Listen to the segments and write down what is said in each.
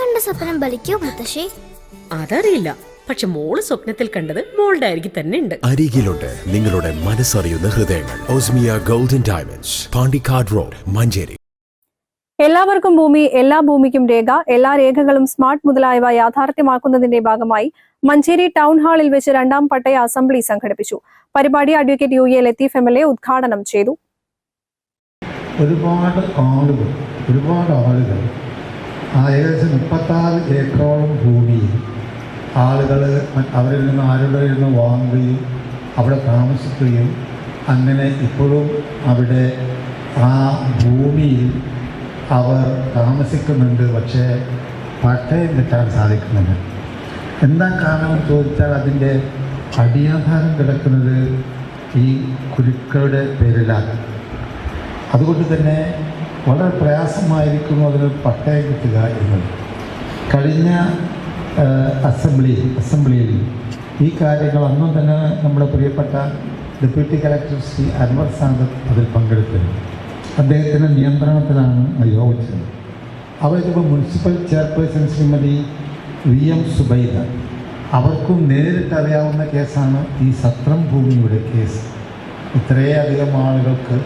കണ്ട സ്വപ്നം ബലിക്കോ മുത്തശ്ശി? അതറിയില്ല. പക്ഷെ മോൾ സ്വപ്നത്തിൽ കണ്ടത് മോളുടെ അരികിൽ തന്നെ ഉണ്ട്. അരികിലുണ്ട് നിങ്ങളുടെ മനസ്സറിയുന്ന ഹൃദയങ്ങൾ. Osmiya golden diamonds Pandikkad road Manjeri. എല്ലാവർക്കും ഭൂമി എല്ലാ ഭൂമിക്കും രേഖ എല്ലാ രേഖകളും സ്മാർട്ട് മുതലായവ യാഥാർത്ഥ്യമാക്കുന്നതിന്റെ ഭാഗമായി മഞ്ചേരി ടൗൺ ഹാളിൽ വെച്ച് രണ്ടാം പട്ടയ അസംബ്ലി സംഘടിപ്പിച്ചു. പരിപാടി advocate U A Latheef M L A ഉദ്ഘാടനം ചെയ്തു. ഒരുപാട് ആളുകൾ ഒരുപാട് ആളുകൾ ആ ഏകദേശം മുപ്പത്താറ് ഏക്കറോളം ഭൂമി ആളുകൾ അവരിൽ നിന്ന് ആരുടെ നിന്ന് വാങ്ങുകയും അവിടെ താമസിക്കുകയും അങ്ങനെ ഇപ്പോഴും അവിടെ ആ ഭൂമിയിൽ അവർ താമസിക്കുന്നുണ്ട് പക്ഷേ പട്ടയം കിട്ടാൻ സാധിക്കുന്നില്ല. എന്താ കാരണം ചോദിച്ചാൽ അതിന്റെ അടിയാധാരം കിടക്കുന്നത് ഈ കുരുക്കളുടെ പേരിലാണ്. അതുകൊണ്ട് തന്നെ വളരെ പ്രയാസമായിരിക്കും അതിന് പട്ടയം കിട്ടുക എന്നത്. കഴിഞ്ഞ അസംബ്ലി അസംബ്ലിയിൽ ഈ കാര്യങ്ങൾ അന്നും തന്നെ നമ്മുടെ പ്രിയപ്പെട്ട ഡെപ്യൂട്ടി കലക്ടർ ശ്രീ അൻവർ സാദത്ത് അതിൽ പങ്കെടുത്തിരുന്നു. അദ്ദേഹത്തിന്റെ നിയന്ത്രണത്തിലാണ് യോജിച്ചത് അവരിപ്പോൾ municipal chairperson Shrimati V M Zubaida. അവർക്കും നേരിട്ട് അറിയാവുന്ന കേസാണ് ഈ സത്രം ഭൂമിയുടെ കേസ്. ഇത്രയധികം ആളുകൾക്ക്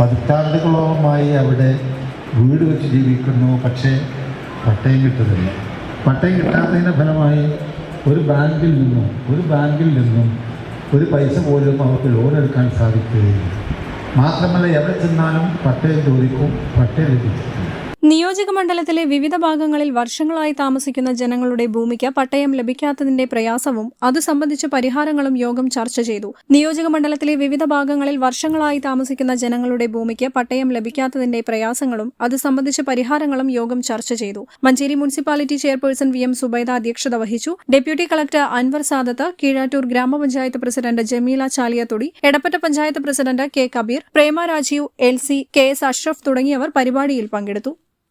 പതിറ്റാണ്ടുകളോളമായി അവിടെ വീട് വെച്ച് ജീവിക്കുന്നു. പക്ഷേ പട്ടയം കിട്ടുന്നില്ല. പട്ടയം കിട്ടാത്തതിന്റെ ഫലമായി ഒരു ബാങ്കിൽ നിന്നും ഒരു ബാങ്കിൽ നിന്നും ഒരു പൈസ പോലും അവർക്ക് ലോൺ എടുക്കാൻ സാധിക്കുകയില്ല. മാത്രമല്ല എവിടെ ചെന്നാലും പട്ടയം ചോദിക്കും പട്ടയം ലഭിച്ചിട്ടില്ല. നിയോജക മണ്ഡലത്തിലെ വിവിധ ഭാഗങ്ങളിൽ വർഷങ്ങളായി താമസിക്കുന്ന ജനങ്ങളുടെ ഭൂമിക്ക് പട്ടയം ലഭിക്കാത്തതിന്റെ പ്രയാസവും അതു സംബന്ധിച്ച പരിഹാരങ്ങളും യോഗം ചർച്ച ചെയ്തു. നിയോജക മണ്ഡലത്തിലെ വിവിധ ഭാഗങ്ങളിൽ വർഷങ്ങളായി താമസിക്കുന്ന ജനങ്ങളുടെ ഭൂമിക്ക് പട്ടയം ലഭിക്കാത്തതിന്റെ പ്രയാസങ്ങളും അത് സംബന്ധിച്ച പരിഹാരങ്ങളും യോഗം ചർച്ച ചെയ്തു. Manjeri municipality chairperson V M Zubaida അധ്യക്ഷത വഹിച്ചു. ഡെപ്യൂട്ടി കളക്ടർ അൻവർ സാദത്ത് കീഴാറ്റൂർ ഗ്രാമപഞ്ചായത്ത് president Jameela Chaliyathodi Edappatta panchayat president K Kabeer Prema Rajeev L C K S Ashraf തുടങ്ങിയവർ പരിപാടിയിൽ പങ്കെടുത്തു.